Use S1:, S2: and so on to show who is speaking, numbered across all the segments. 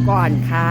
S1: ี๋ยวก่อนค่ะ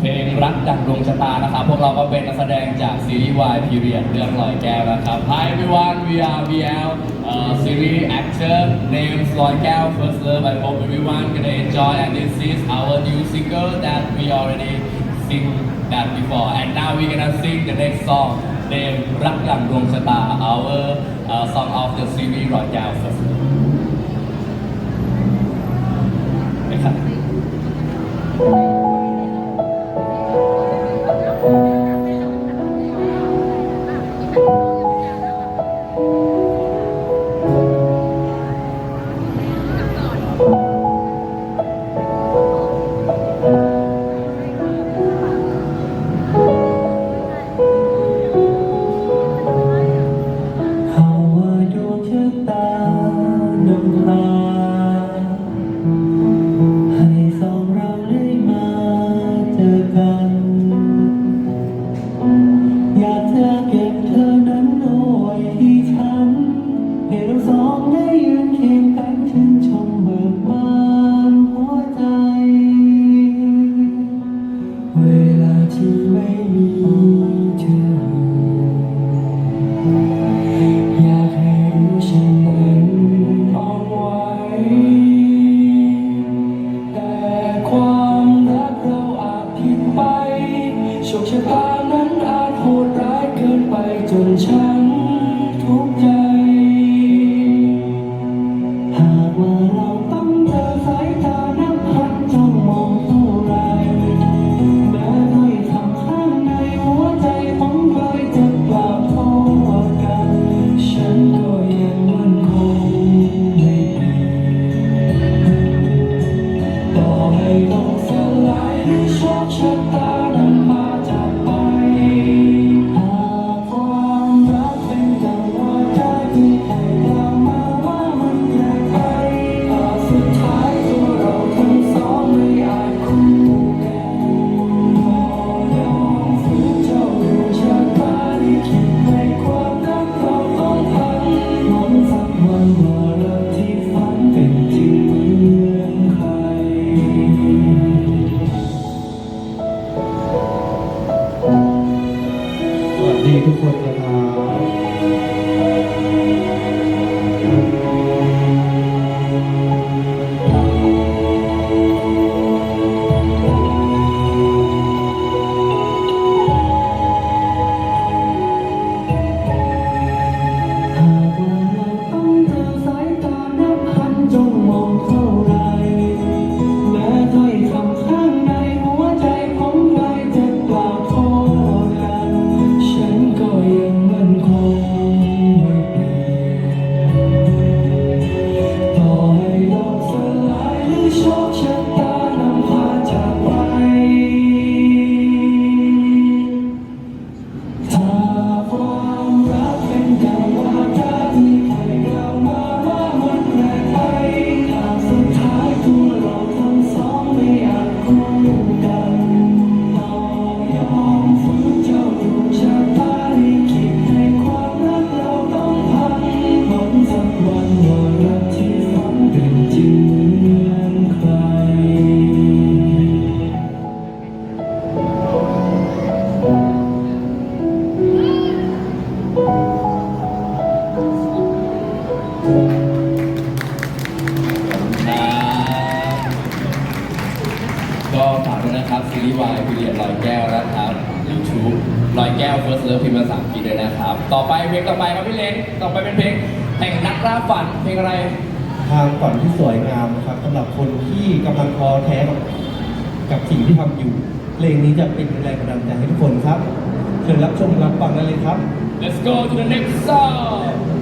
S2: เพลงรักดัง
S1: ดวงชะตานะครับ พวกเราก็เป็นนักแสดงจากซีรีส์วายพีเรียดเรื่องลอยแก้วนะครับ Hi everyone we are BL ซีรีส์ actor names ลอยแก้ว first love I hope everyone can enjoy and this is our new single that we already sing that before and now we gonna sing the next song name รักดังดวงชะตา our uh, song of the series ลอยแก้ว first love นะครับ
S3: ให้ทุกคนนะครั
S2: บ
S3: เลือกพิมพ์
S1: ภาษาอังกฤษเลยนะครับ ต่อไปเพลงต่อไปครับพี่เล้งต่อไปเป็นเพลงแห่งนักล่าฝันเพลงอะไร
S2: ทางฝันที่สวยงามนะครับสำหรับคนที่กำลังท้อแท้กับกับสิ่งที่ทำอยู่เพลงนี้จะเป็นแรงบันดาลใจให้ทุกคนครับเชิญรับชมรับฟังได้เลยครับ
S1: Let's go to the next song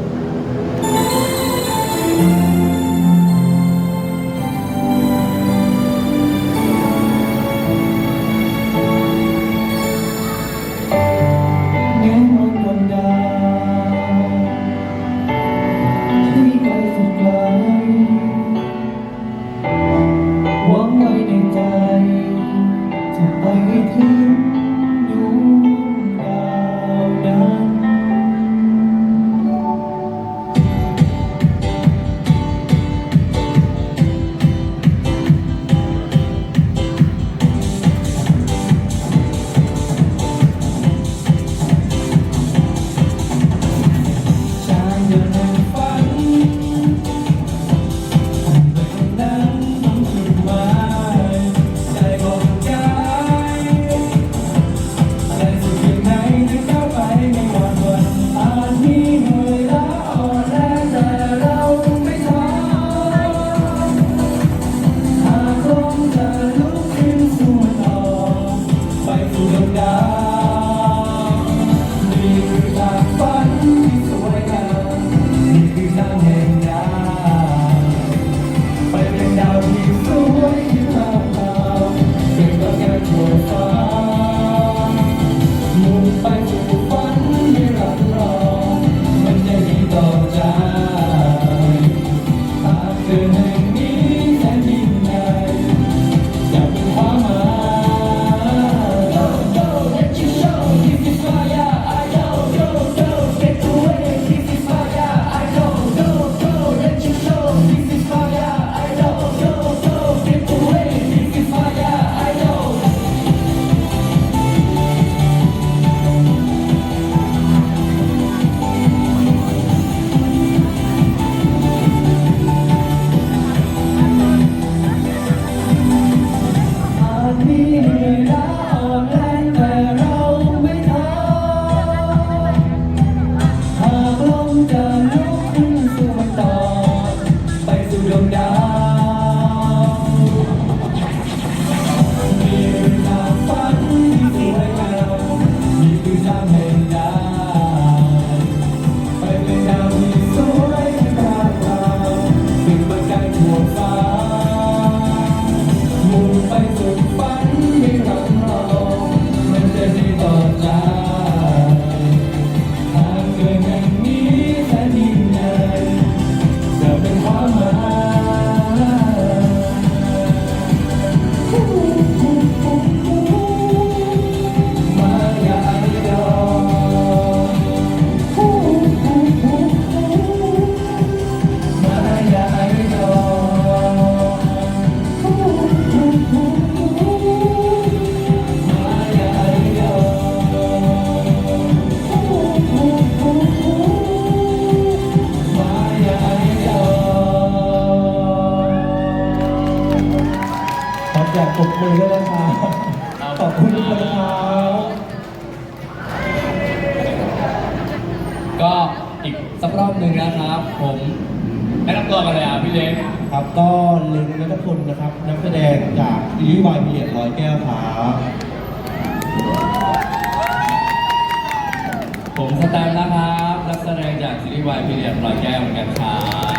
S2: อยากปรบมือด้วยนะครับ
S3: ครับ
S2: ขอบคุณทุกคนนะครับ
S3: ก็อีกสักรอบหนึ่งนะครับ ผมแนะนำตัวกันเลยอะพี่เล็ก
S2: ครับก็เล็งนัทพลนะครับ นักแสดงจากซีรีส์วายเพียรร้อยแก้วครับ
S3: ผมสแตมป์นะครับนักแสดงจากซีรีส์วายพีเรียดรอยแก้วเหมือนกันครับ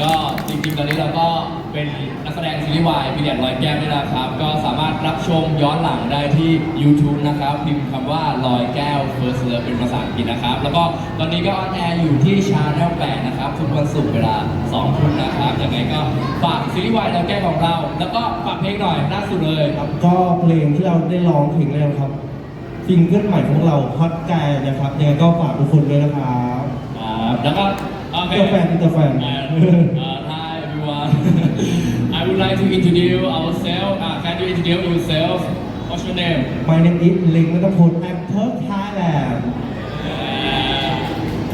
S3: ก็จริงๆตอนนี้เราก็ เป็นนักแสดงซีรีส์วายพีเรียดรอยแก้วนี่แหละครับ ก็สามารถรับชมย้อนหลังได้ที่ YouTube นะครับ พิมพ์คำว่ารอยแก้ว First Love เป็นภาษาอังกฤษนะครับ แล้วก็ตอนนี้ก็ออนแอร์อยู่ที่ชาแนล8นะครับทุกวันศุกร์เวลา2ทุ่มนะครับยังไงก็ฝากซีรีส์วายรอยแก้วของเรา แล้วก็ฝากเพลงหน่อยล่าสุดเลย
S2: ครับ ก็เพลงที่เราได้ร้องเพลงแรกครับซิงเกิลใหม่ของเราฮอตแกนะครับยังไงก็ฝากทุกคนด้วยนะครับ
S3: ครับแล้วก็โอเค
S2: อินเตอร์แฟนอินเตอร์แฟน
S3: would like to introduce ourselves. Uh, can you introduce yourself? What's your name?
S2: My name is Ling Nathaput. I'm actor Thailand.
S3: Uh,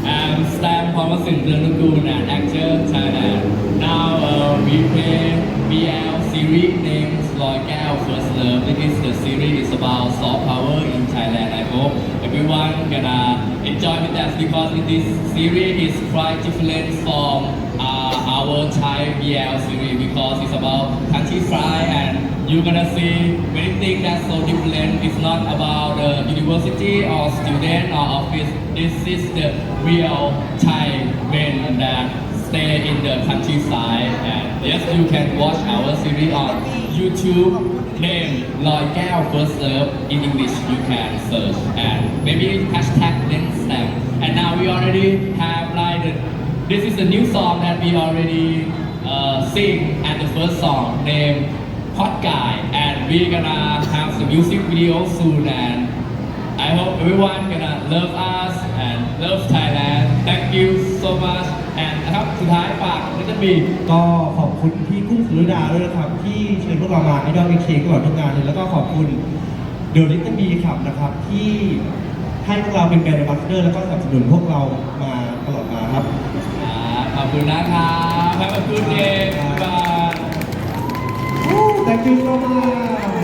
S3: I'm Stan Paulasin Ranukun and actor Thailand. Now uh, we play BL series named Loyal First Love. This is the series is about soft power in Thailand. I hope everyone gonna enjoy with us because this series is quite different from our Thai BL series because it's about countryside and you're gonna see many things that's so different. It's not about the university or student or office. This is the real Thai men that stay in the countryside. And yes, you can watch our series on YouTube. Name Loy Gao First Love in English. You can search and maybe hashtag then stamp. And now we already have like the, this is the new song that we already uh, sing at the first song named Hot Guy. And we're gonna have the music video soon. And I hope everyone gonna love us and love Thailand. Thank you so much. And นะครับสุดท้ายฝากนิตบี
S2: ก็ขอบคุณพี่กุ้งสุรดาด้วยนะครับ ที่เชิญพวกเรามาไอดอลเอ็กเชนตลอดทุกงานเลยแล้วก็ขอบคุณเดลิทบีขับนะครับที่ให้พวกเราเป็นแบรนด์ a ั b เดอร์แล้วก็สนับสนุนพวกเรามาตลอดมาครับ
S3: คุณนะครับ Have a good day บ๊ายบาย
S2: Thank you so much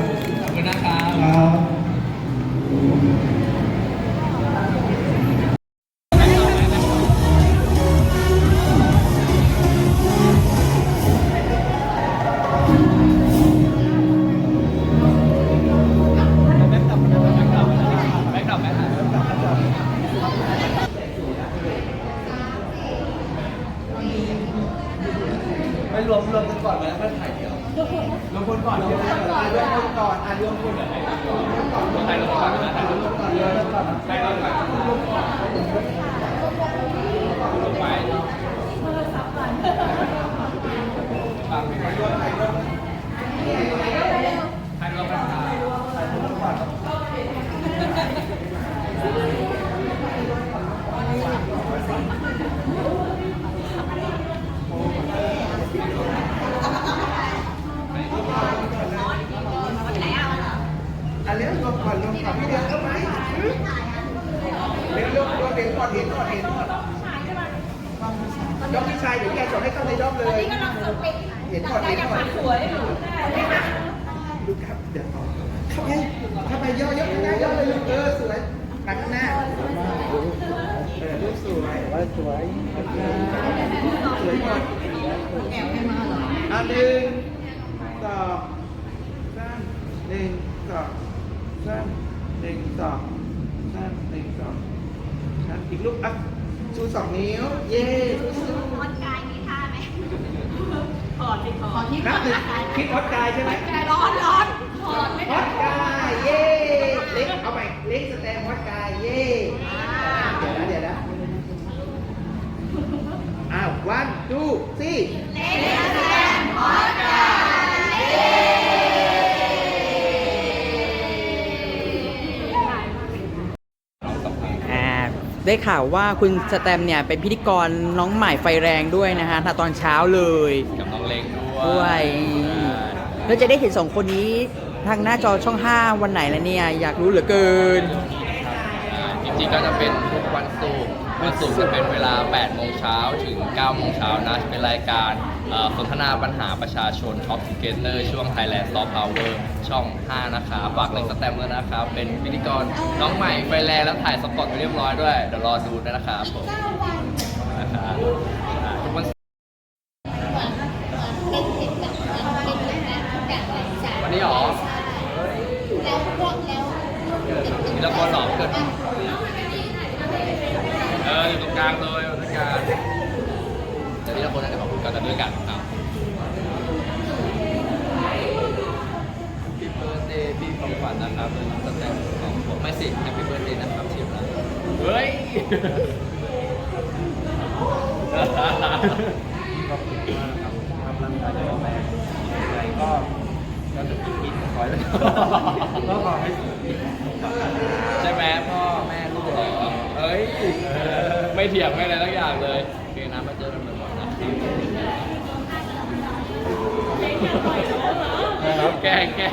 S4: เห็นก่อนเห็นก่อนดูครับเดี๋ยวเข้าไปเข้าไปย่อยกข้างหน้าย่อเลยลูกเออสวยตัดหน้าเออรูปสวยว่าสวยสวยก่อนอะหนึ่งสองสามหนึ่งสองสามหนึ่งสองสามหนึ่งสองสามอีกลูกอะชูสองนิ้ว เย้ชูสู้
S5: มดกายมีท่าไหม ถอดสิถอด
S4: นับหนึ่งคิดวัดกายใช่ไหม
S5: ร้อนร้อนถอดไม่
S4: วัดกายเย่เล็กเอาไปเล็กสแตมวัดกายเย่เดี๋ยวนะเดี๋ยวนะอ้าว one two three
S6: อ่ ได้ข่าวว่าคุณสแตมเนี่ยเป็นพิธีกรน้องใหม่ไฟแรงด้วยนะฮะถ้าตอนเช้าเลย
S3: กับน้องเล็กด้
S6: ด้
S3: ว
S6: วยยแล้วจะได้เห็นสองคนนี้ทางหน้าจอช่อง 5 วันไหนแล้วเนี่ย อยากรู้เหลือเกิน
S7: อ่าจริงๆก็จะเป็นทุกวันศุกร์
S3: วันศุกร์จะเป็นเวลา 8 โมงเช้าถึง 9 โมงเช้านะ เป็นรายการสนทนาปัญหาประชาชน Talk Together ช่วง Thailand Soft Power ช่อง 5 นะคะ ฝากเล็กสแตมป์ด้วยนะครับ เป็นพิธีกรน้องใหม่ไฟแรงแล้วถ่ายสปอตไปเรียบร้อยด้วย เดี๋ยวรอดูด้วยนะครับผมนะครับอ่าทุกวันวันนี้หรอมีละครหรอเกิด เอออยู่ตรงกลางเลยอยู่ตรงกลางจะนี่เราคนนั้นจะขอบคุณกันด้วยกันครับพี่เบิร์ดเดย์พี่ของขวัญนะครับเป็นสแตมป์ของผมไม่สิแฮปปี้เบิร์ดเดย์นะครับเชียร์นะเฮ้ย
S4: ขอบคุณมากครับกำลังใจจากแม่ยังไงก็ก็จะกินกินคอยแล้วก็ขอให้
S3: ใช่ไหมพ่อแม่ลูกเหรอเอ้ย ไม่เถียงไม่อะไรสักอย่างเลยโอเคนะมาเจอกันบ่อยๆนะแก้แก้